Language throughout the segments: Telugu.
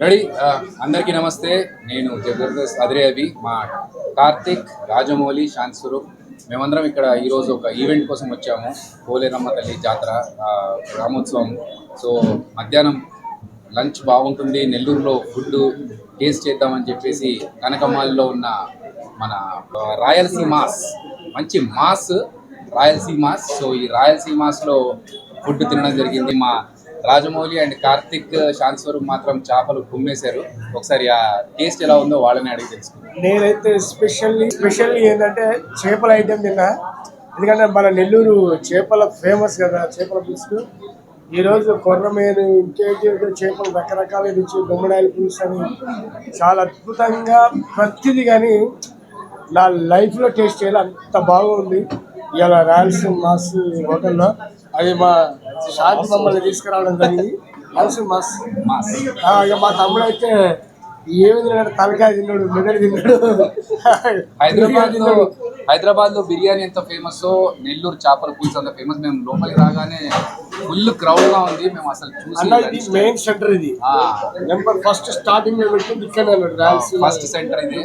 రెడీ అందరికీ నమస్తే. నేను జబర్దస్త్ అదిరే అవి మా కార్తిక్ రాజమౌళి శాంత్ స్వరూప్. మేమందరం ఇక్కడ ఈరోజు ఒక ఈవెంట్ కోసం వచ్చాము. పోలేరమ్మ తల్లి జాతర ఆ, గ్రామోత్సవం. సో మధ్యాహ్నం లంచ్ బాగుంటుంది. నెల్లూరులో ఫుడ్ టేస్ట్ చేద్దామని చెప్పేసి కనకమాల్లో ఉన్న మన రాయలసీమాస్ మంచి మాస్ రాయలసీమాస్ సో ఈ రాయలసీమాస్లో ఫుడ్ తినడం జరిగింది మా రాజమౌళి అండ్ కార్తిక్ శాంతస్వరూప్ మాత్రం చేపలు కుమ్మేశారు. ఒకసారి ఆ టేస్ట్ ఎలా ఉందో వాళ్ళని అడిగి తెలుసుకున్నాను నేనైతే స్పెషల్లీ స్పెషల్లీ ఏంటంటే చేపల ఐటెం తిన్నా. ఎందుకంటే మన నెల్లూరు చేపల ఫేమస్ కదా చేపల పులుసు. ఈరోజు కొర్రమేను ఇంకేంటి చేపలు రకరకాల రుచి గుమ్మడాయిల పులుసు అని చాలా అద్భుతంగా ప్రతిదీ కానీ నా లైఫ్లో టేస్ట్ చేయాలి. అంత బాగుంది. ఇవాళ రాయలసీమ మాస్ హోటల్లో అది మా షాది మమ్మల్ని తీసుకురావడం జరిగింది. రాయలసీమ మాస్ ఇక మా తమ్ముడు అయితే ఏమి తిన్నాడు తలకాయ తిన్నాడు మెదడు తిన్నాడు. హైదరాబాద్లో హైదరాబాద్లో బిర్యానీ ఎంత ఫేమస్ నెల్లూరు చేపల పులుసు అంత ఫేమస్ మేము లోపలికి రాగానే ఫుల్ క్రౌడ్గా ఉంది. మేము అసలు చూసి మెయిన్ సెంటర్ ఇది. Number first starting first centre ఇది.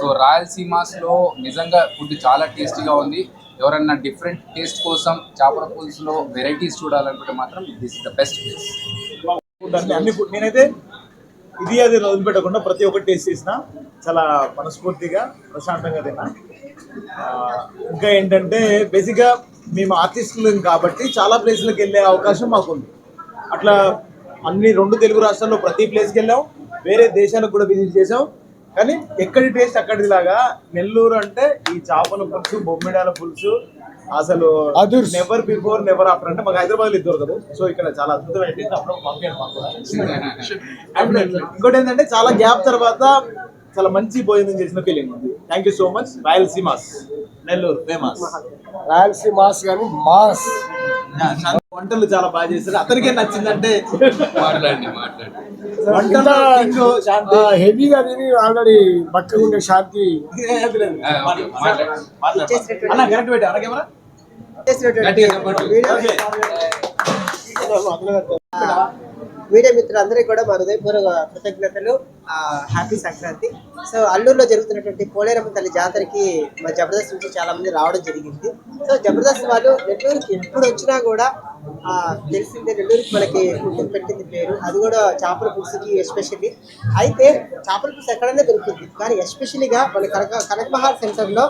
సో రాయలసీమాస్లో నిజంగా ఫుడ్ చాలా టేస్టీగా ఉంది. ఎవరన్నా డిఫరెంట్ టేస్ట్ కోసం చేపల పులుసులో వెరైటీస్ చూడాలనుకుంటే మాత్రం this is the best place food అన్ని ఫుడ్ నేనైతే ఇది అది వదిలిపెట్టకుండా ప్రతి ఒక్కటి టేస్ట్ చేసిన చాలా మనస్ఫూర్తిగా ప్రశాంతంగా తిన్నా. ఇంకా ఏంటంటే బేసిక్గా మేము ఆర్టిస్టులు కాబట్టి చాలా ప్లేస్లకు వెళ్ళే అవకాశం మాకుంది. అట్లా అన్ని రెండు తెలుగు రాష్ట్రాల్లో ప్రతి ప్లేస్కి వెళ్ళాం వేరే దేశాలకు కూడా విజిట్ చేసాం కానీ ఎక్కడి టేస్ట్ అక్కడిది లాగా? నెల్లూరు అంటే ఈ చేపల పులుసు బొమ్మిడాల పులుసు అసలు. నెవర్ బిఫోర్ నెవర్ ఆఫ్టర్ అంటే మాకు హైదరాబాద్లో ఇద్దరు కదా సో ఇక్కడ చాలా అద్భుతమైన ఇంకోటి ఏంటంటే చాలా గ్యాప్ తర్వాత చాలా మంచి భోజనం చేసిన ఫీలింగ్ ఉంది. Thank you so much Rayalaseemas. Nellore famous. Rayalaseema mass. కానీ మాస్ వంటలు చాలా బాగా చేశారు. అతనికే నచ్చిందంటే మాట్లాడండి మాట్లాడండి. హెవీగా ఆల్రెడీ బక్కగా ఉండే శాంతి. అన్న కరెక్ట్ పెట్టా. అన్న కెమెరా. మీడియా మిత్రులందరికీ కూడా మా హృదయపూర్వక కృతజ్ఞతలు ఆ, హ్యాపీ సంక్రాంతి. సో అల్లూరులో జరుగుతున్నటువంటి పోలేరమ్మ తల్లి జాతరకి మా జబర్దస్త్ నుంచి చాలా మంది రావడం జరిగింది. సో జబర్దస్త్ వాళ్ళు నెల్లూరుకి ఎప్పుడు వచ్చినా కూడా తెలిసిందే నెల్లూరుకి మనకి ఫుడ్ పెట్టింది పేరు. అది కూడా చేపల పులుసుకి ఎస్పెషల్లీ అయితే చేపల పులుసు ఎక్కడైనా దొరుకుతుంది. కానీ ఎస్పెషల్లీగా మన కనక కనకమహాల్ సెంటర్లో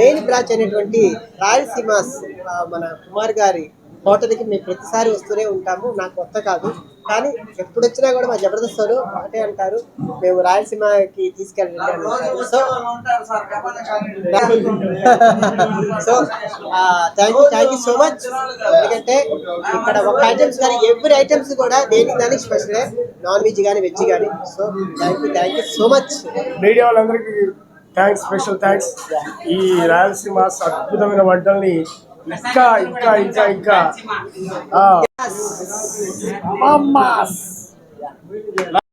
మెయిన్ బ్రాంచ్ అయినటువంటి రాయలసీమాస్ మన కుమార్ గారి హోటల్కి మేము ప్రతిసారి వస్తూనే ఉంటాము. నాకు కొత్త కాదు. కానీ ఎప్పుడు వచ్చినా కూడా మా జబర్దస్త్ వాళ్ళు ఒకటే అంటారు. మేము రాయలసీమకి తీసుకెళ్ళండి so so thank you thank you so much ఎందుకంటే ఇక్కడ ఒక ఐటమ్స్ కానీ ఎవ్రీ ఐటమ్స్ కూడా దేనికి దానికి స్పెషల్ నాన్ వెజ్ కానీ వెజ్ కానీ so thank you thank you so much media వాళ్ళందరికీ థ్యాంక్స్ స్పెషల్ థ్యాంక్స్ ఈ రాయలసీమ అద్భుతమైన వంటల్ని ఇంకా ఇంకా ఇంకా ఇంకా ఆ, మాస్